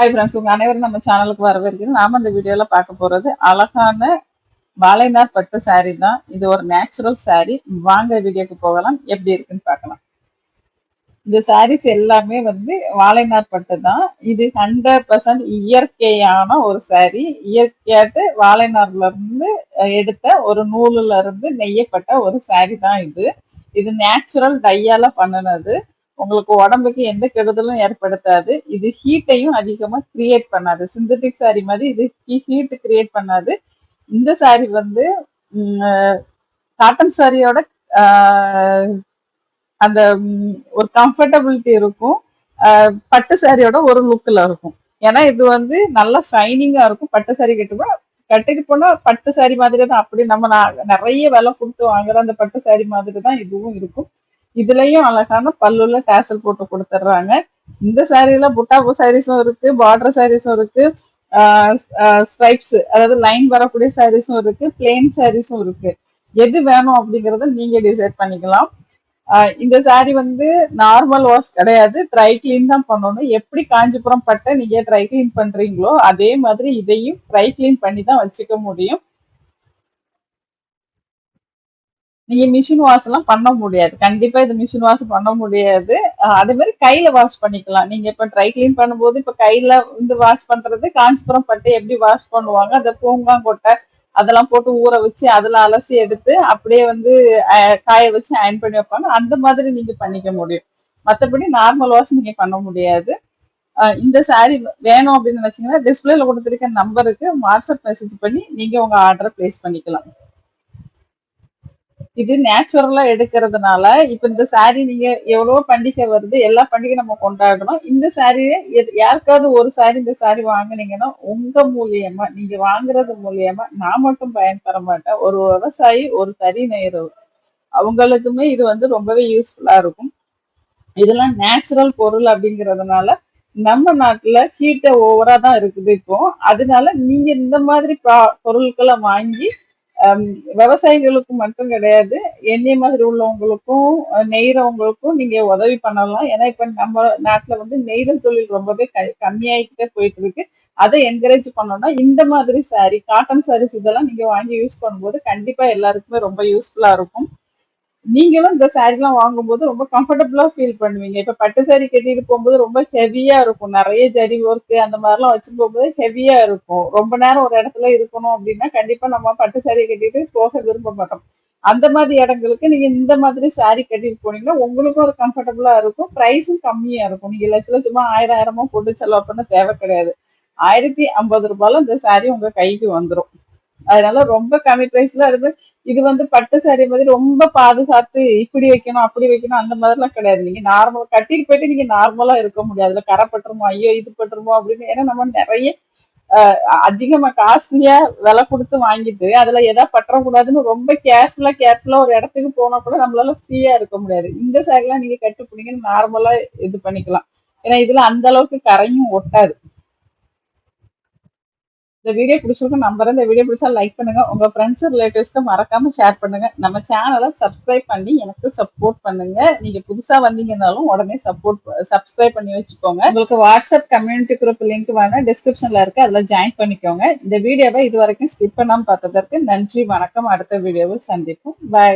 Hi friends உங்கள் அனைவரும் நம்ம சேனலுக்கு வரவேற்கிறோம். நாம இந்த வீடியோவில் பார்க்க போறது அழகான வாழைநார் பட்டு சாரீ தான். இது ஒரு நேச்சுரல் சாரீ வாங்க வீடியோக்கு போகலாம். எப்படி இருக்குன்னு பார்க்கலாம். இந்த சாரீஸ் எல்லாமே வந்து வாழைநார் பட்டு தான். இது ஹண்ட்ரட் பர்சன்ட் இயற்கையான ஒரு சாரீ இயற்கையாட்டு வாழைநார்ல இருந்து எடுத்த ஒரு நூலுல இருந்து நெய்யப்பட்ட ஒரு சாரீ தான் இது. இது நேச்சுரல் டையால பண்ணினது. உங்களுக்கு உடம்புக்கு எந்த கெடுதலும் ஏற்படுத்தாது. இது ஹீட்டையும் அதிகமாக கிரியேட் பண்ணாது. சிந்தட்டிக் சாரி மாதிரி இது ஹீட் கிரியேட் பண்ணாது. இந்த சாரி வந்து காட்டன் சாரியோட அந்த ஒரு கம்ஃபர்டபிலிட்டி இருக்கும். பட்டு சாரியோட ஒரு லுக்கில் இருக்கும். ஏன்னா இது வந்து நல்லா சைனிங்காக இருக்கும். பட்டு சாரி கட்டுப்போம் கட்டிட்டு போனால் பட்டு சாரி மாதிரி தான் அப்படி நம்ம நிறைய விலை கொடுத்து வாங்குற அந்த பட்டு சாரி மாதிரி தான் இதுவும் இருக்கும். இதுலயும் அழகான பல்லுல டேசல் போட்டு கொடுத்துட்றாங்க. இந்த சாரீல புட்டாபு சாரீஸும் இருக்கு பார்டர் சாரீஸும் இருக்கு ஸ்ட்ரைப்ஸ் அதாவது லைன் வரக்கூடிய சாரீஸும் இருக்கு பிளெயின் சாரீஸும் இருக்கு. எது வேணும் அப்படிங்கறத நீங்க டிசைட் பண்ணிக்கலாம். இந்த சாரி வந்து நார்மல் வாஷ் கிடையாது. ட்ரை கிளீன் தான் பண்ணணும். எப்படி காஞ்சிபுரம் பட்டை நீங்க ட்ரை கிளீன் பண்றீங்களோ அதே மாதிரி இதையும் ட்ரை கிளீன் பண்ணி தான் வச்சுக்க முடியும். நீங்க மிஷின் வாஷ் எல்லாம் பண்ண முடியாது. கண்டிப்பா இது மிஷின் வாஷ் பண்ண முடியாது. அதே மாதிரி கையில வாஷ் பண்ணிக்கலாம். நீங்க இப்ப ட்ரை கிளீன் பண்ணும்போது இப்ப கையில வந்து வாஷ் பண்றது காஞ்சிபுரம் பட்டு எப்படி வாஷ் பண்ணுவாங்க? அந்த பூங்காங்கொட்டை அதெல்லாம் போட்டு ஊற வச்சு அதுல அலசி எடுத்து அப்படியே வந்து அஹ், காய வச்சு அயன் பண்ணி வைப்பாங்க. அந்த மாதிரி நீங்க பண்ணிக்க முடியும். மத்தபடி நார்மல் வாஷ் நீங்க பண்ண முடியாது. இந்த சாரி வேணும் அப்படின்னு நினைச்சீங்கன்னா டிஸ்பிளேல கொடுத்துருக்க நம்பருக்கு வாட்ஸ்அப் மெசேஜ் பண்ணி நீங்க உங்க ஆர்டரை பிளேஸ் பண்ணிக்கலாம். இது நேச்சுரலா எடுக்கிறதுனால இப்ப இந்த சாரி நீங்க எவ்வளவோ பண்டிகை வருது எல்லா பண்டிகை நம்ம கொண்டாடணும் இந்த சாரியை யாருக்காவது ஒரு சாரி இந்த சாரி வாங்குனீங்கன்னா உங்க மூலியமா நீங்க வாங்குறது மூலியமா நான் மட்டும் பயன்பெற மாட்டேன். ஒரு விவசாயி ஒரு தறி நெய்றவர் அவங்களுக்குமே இது வந்து ரொம்பவே யூஸ்ஃபுல்லா இருக்கும். இதெல்லாம் நேச்சுரல் பொருள் அப்படிங்கறதுனால நம்ம நாட்டுல ஹீட்டை ஓவரா தான் இருக்குது இப்போ. அதனால நீங்க இந்த மாதிரி பா- பொருட்களை வாங்கி விவசாயிகளுக்கு மட்டும் கிடையாது என்னைய மாதிரி உள்ளவங்களுக்கும் நெய்கிறவங்களுக்கும் நீங்க உதவி பண்ணலாம். ஏன்னா இப்ப நம்ம நாட்டுல வந்து நெய்தல் தொழில் ரொம்பவே க- கம்மியாயிக்கிட்டே போயிட்டு இருக்கு அதை என்கரேஜ் பண்ணோம்னா இந்த மாதிரி சாரி காட்டன் சாரீஸ் இதெல்லாம் நீங்க வாங்கி யூஸ் பண்ணும்போது கண்டிப்பா எல்லாருக்குமே ரொம்ப யூஸ்ஃபுல்லா இருக்கும். நீங்களும் இந்த saree எல்லாம் வாங்கும்போது ரொம்ப கம்ஃபர்டபுளா ஃபீல் பண்ணுவீங்க. இப்ப பட்டு சாரி கட்டிட்டு போகும்போது ரொம்ப ஹெவியா இருக்கும். நிறைய ஜரி ஒர்க் அந்த மாதிரிலாம் வச்சு போகும்போது ஹெவியா இருக்கும். ரொம்ப நேரம் ஒரு இடத்துல இருக்கணும் அப்படின்னா கண்டிப்பா நம்ம பட்டு சாரி கட்டிட்டு போக விரும்ப மாட்டோம். அந்த மாதிரி இடங்களுக்கு நீங்க இந்த மாதிரி சாரி கட்டிட்டு போனீங்கன்னா உங்களுக்கும் ஒரு கம்ஃபர்டபுளா இருக்கும். பிரைஸும் கம்மியா இருக்கும். நீங்க லட்ச லட்சமா ஆயிரம் ஆயிரமா போட்டு செலவு பண்ண தேவை கிடையாது. ஆயிரத்தி ஐம்பது ரூபாயில இந்த சாரி உங்க கைக்கு வந்துரும். அதனால ரொம்ப கம்மி பிரைஸ்ல அது மாதிரி இது வந்து பட்டு சாரி மாதிரி ரொம்ப பாதுகாத்து இப்படி வைக்கணும் அப்படி வைக்கணும் அந்த மாதிரிலாம் கிடையாது. நீங்க நார்மல் கட்டிட்டு போயிட்டு நீங்க நார்மலா இருக்க முடியாது. அதுல கரை பட்டுருமோ ஐயோ இது பட்டுருமோ அப்படின்னு. ஏன்னா நம்ம நிறைய அஹ், அதிகமா காஸ்ட்லியா விலை கொடுத்து வாங்கிட்டு அதுல எதா பற்றக்கூடாதுன்னு ரொம்ப கேர்ஃபுல்லா கேர்ஃபுல்லா ஒரு இடத்துக்கு போனா கூட நம்மளால ஃப்ரீயா இருக்க முடியாது. இந்த சாரி எல்லாம் நீங்க கட்டு போனீங்கன்னு நார்மலா இது பண்ணிக்கலாம். ஏன்னா இதுல அந்த அளவுக்கு கரையும் ஒட்டாது. இந்த வீடியோ பிடிச்சிருக்கும் நம்புறேன். இந்த வீடியோ பிடிச்சா லைக் பண்ணுங்க. உங்க ஃப்ரெண்ட்ஸ் ரிலேட்டிவ்ஸ்க்கு மறக்காம ஷேர் பண்ணுங்க. நம்ம சேனலை சப்ஸ்கிரைப் பண்ணி எனக்கு சப்போர்ட் பண்ணுங்க. நீங்க புதுசா வந்தீங்கன்னாலும் உடனே சப்போர்ட் சப்ஸ்கிரைப் பண்ணி வச்சுக்கோங்க. உங்களுக்கு வாட்ஸ்அப் கம்யூனிட்டி குரூப் லிங்க் வாங்க டிஸ்கிரிப்ஷன்ல இருக்கு. அதுல ஜாயின் பண்ணிக்கோங்க. இந்த வீடியோவை இது வரைக்கும் ஸ்கிப் பண்ணாம பார்த்ததற்கு நன்றி வணக்கம். அடுத்த வீடியோவில் சந்திப்போம். பாய்